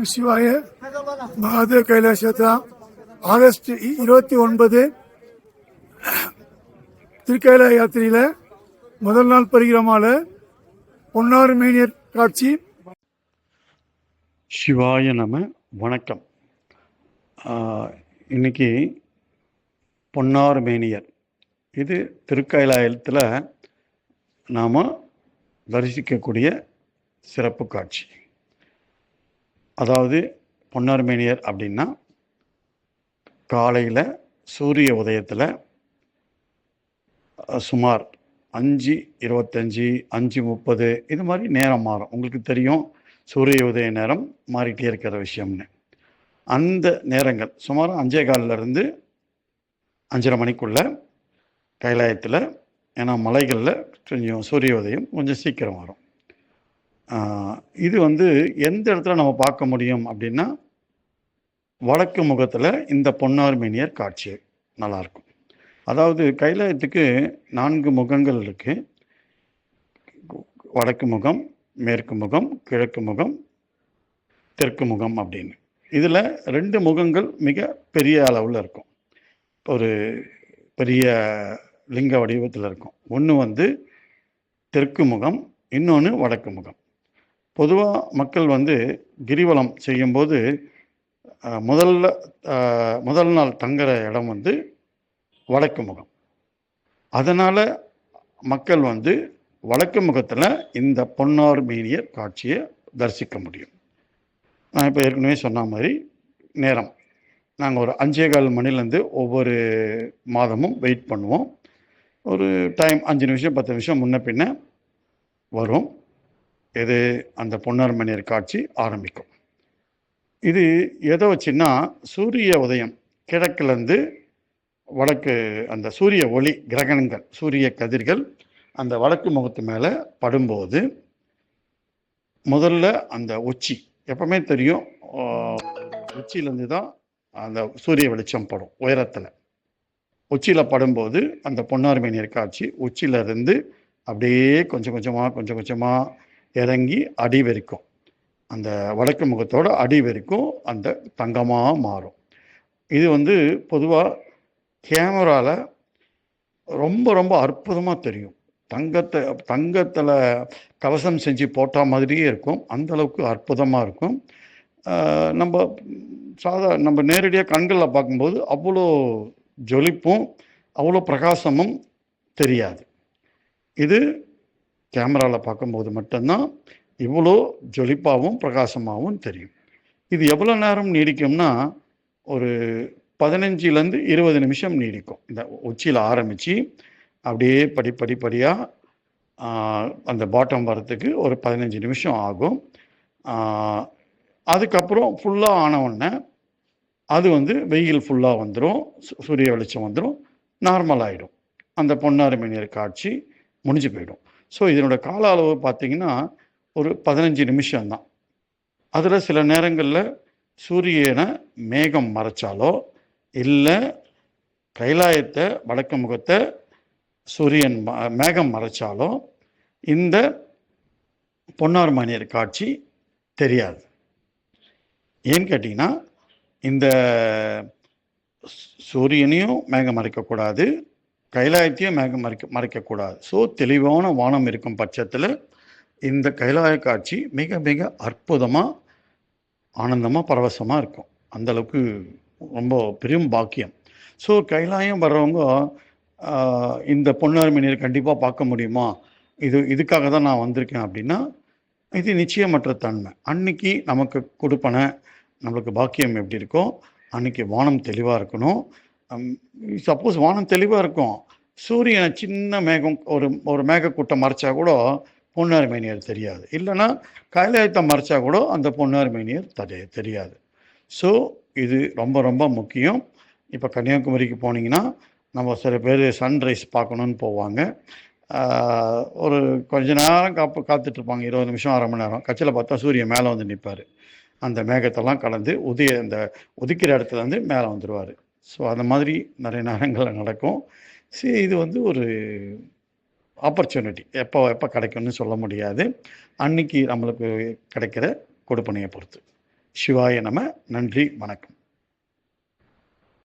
நம சிவாய மகாதேவ் கைலாசத்ரா ஆகஸ்ட் இருபத்தி ஒன்பது திருக்கைலா யாத்திரையில் முதல் நாள் பரிகிரமால பொன்னாறு மேனியர் காட்சி. சிவாய நம வணக்கம். இன்னைக்கு பொன்னார் மேனியர். இது திருக்கைலாயத்தில் நாம் தரிசிக்கக்கூடிய சிறப்பு காட்சி. அதாவது பொன்னார் மேனியர் அப்படின்னா காலையில் சூரிய உதயத்தில் சுமார் அஞ்சு இருபத்தஞ்சி அஞ்சு முப்பது இது மாதிரி நேரம் மாறும். உங்களுக்கு தெரியும் சூரிய உதய நேரம் மாறிட்டே இருக்கிற விஷயம்னு. அந்த நேரங்கள் சுமார் அஞ்சே காலில் இருந்து அஞ்சரை மணிக்குள்ள கைலாயத்தில் ஏன்னா மலைகளில் கொஞ்சம் சூரிய உதயம் கொஞ்சம் சீக்கிரம் வரும். இது வந்து எந்த இடத்துல நம்ம பார்க்க முடியும் அப்படின்னா வடக்கு முகத்தில் இந்த பொன்னார் மேனியர் காட்சி நல்லாயிருக்கும் அதாவது கைலாயத்துக்கு நான்கு முகங்கள் இருக்குது வடக்கு முகம் மேற்கு முகம் கிழக்கு முகம் தெற்கு முகம் அப்படின்னு. இதில் ரெண்டு முகங்கள் மிக பெரிய அளவில் இருக்கும். ஒரு பெரிய லிங்க வடிவத்தில் இருக்கும். ஒன்று வந்து தெற்கு முகம் இன்னொன்று வடக்கு முகம். பொதுவாக மக்கள் வந்து கிரிவலம் செய்யும்போது முதல்ல முதல் நாள் தங்குற இடம் வந்து வடக்கு முகம். அதனால் மக்கள் வந்து வடக்கு முகத்தில் இந்த பொன்னார் மீனியர் காட்சியை தரிசிக்க முடியும். நான் இப்போ ஏற்கனவே சொன்ன மாதிரி நேரம். நாங்கள் ஒரு அஞ்சே கால் மணிலேருந்து ஒவ்வொரு மாதமும் வெயிட் பண்ணுவோம். ஒரு டைம் அஞ்சு நிமிஷம் பத்து நிமிஷம் முன்ன பின்ன வரும். இது அந்த பொன்னார் மணியர் காட்சி ஆரம்பிக்கும். இது எதை வச்சுன்னா சூரிய உதயம் கிழக்குலேருந்து வடக்கு அந்த சூரிய ஒளி கிரகணங்கள் சூரிய கதிர்கள் அந்த வடக்கு முகத்து மேலே படும்போது முதல்ல அந்த உச்சி எப்பவுமே தெரியும் உச்சியிலேருந்து தான் அந்த சூரிய வெளிச்சம் படும் உயரத்தில். உச்சியில் படும்போது அந்த பொன்னார்மேனியர் காட்சி உச்சியிலேருந்து அப்படியே கொஞ்சம் கொஞ்சமாக கொஞ்சம் கொஞ்சமாக இறங்கி அடி வரைக்கும் அந்த வடக்கு முகத்தோட அடி வரைக்கும் அந்த தங்கமாக மாறும். இது வந்து பொதுவாக கேமராவில் ரொம்ப ரொம்ப அற்புதமாக தெரியும். தங்கத்தை தங்கத்தில் கவசம் செஞ்சு போட்ட மாதிரியே இருக்கும். அந்த அளவுக்கு அற்புதமாக இருக்கும். நம்ம சாதா நம்ம நேரடியாக கண்களில் பார்க்கும்போது அவ்வளோ ஜொலிப்பும் அவ்வளோ பிரகாசமும் தெரியாது. இது கேமராவில் பார்க்கும்போது மட்டும்தான் இவ்வளோ ஜொலிப்பாகவும் பிரகாசமாகவும் தெரியும். இது எவ்வளோ நேரம் நீடிக்கும்னா ஒரு பதினஞ்சுலேருந்து இருபது நிமிஷம் நீடிக்கும். இந்த உச்சியில் ஆரம்பித்து அப்படியே படி படிப்படியாக படியாக அந்த பாட்டம் வரத்துக்கு ஒரு பதினஞ்சு நிமிஷம் ஆகும். அதுக்கப்புறம் ஃபுல்லாக ஆனவுடனே அது வந்து வெயில் ஃபுல்லாக வந்துடும் சூரிய வெளிச்சம் வந்துடும் நார்மல் ஆகிடும் அந்த பொன்னாறு மணியர் காட்சி முடிஞ்சு போயிடும். ஸோ இதனோட கால அளவு பார்த்தீங்கன்னா ஒரு பதினஞ்சு நிமிஷம்தான். அதில் சில நேரங்களில் சூரியனை மேகம் மறைச்சாலோ இல்லை கைலாயத்தை வடக்கு முகத்தை சூரியன் ம- மேகம் மறைச்சாலோ இந்த பொன்னார் மணியர் காட்சி தெரியாது. ஏன்னு கேட்டிங்கன்னா இந்த சூரியனையும் மேகம் மறைக்கக்கூடாது. கைலாயத்தையும் மேகம் மறைக்க மறைக்கக்கூடாது. ஸோ தெளிவான வானம் இருக்கும் பட்சத்தில் இந்த கைலாய காட்சி மிக மிக அற்புதமாக ஆனந்தமாக பரவசமாக இருக்கும். அந்த அளவுக்கு ரொம்ப பெரும் பாக்கியம். ஸோ கைலாயம் வர்றவங்க இந்த பொன்னார் மணியர் கண்டிப்பாக பார்க்க முடியுமா? இது இதுக்காக தான் நான் வந்திருக்கேன் அப்படின்னா இது நிச்சயமற்ற தன்மை. அன்னைக்கு நமக்கு கொடுப்பன நம்மளுக்கு பாக்கியம் எப்படி இருக்கோ அன்னைக்கு வானம் தெளிவாக இருக்கணும். சப்போஸ் வானம் தெளிவாக இருக்கும். சூரியனை சின்ன மேகம் ஒரு ஒரு மேகக்கூட்டம் மறைச்சா கூட பொன்னார் மேனியர் தெரியாது. இல்லைன்னா கைலாயத்தை மறைச்சா கூட அந்த பொன்னார் மேனியர் தெரிய தெரியாது. ஸோ இது ரொம்ப ரொம்ப முக்கியம். இப்போ கன்னியாகுமரிக்கு போனீங்கன்னா நம்ம சில பேர் சன்ரைஸ் பார்க்கணுன்னு போவாங்க. ஒரு கொஞ்ச நேரம் காப்பு காத்துட்ருப்பாங்க. இருபது நிமிஷம் அரை மணி நேரம். கட்சியில் பார்த்தா சூரியன் மேலே வந்து நிற்பார் அந்த மேகத்தெல்லாம் கலந்து உதய அந்த உதிக்கிற இடத்துல வந்து மேலே வந்துடுவார் ஸோ அந்த மாதிரி நிறைய நேரங்களில் நடக்கும். சரி இது வந்து ஒரு ஆப்பர்ச்சுனிட்டி எப்போ எப்போ கிடைக்கும்னு சொல்ல முடியாது. அன்னைக்கு நம்மளுக்கு கிடைக்கிற கொடுப்பனையை பொறுத்து. சிவாய நம்ம நன்றி வணக்கம்.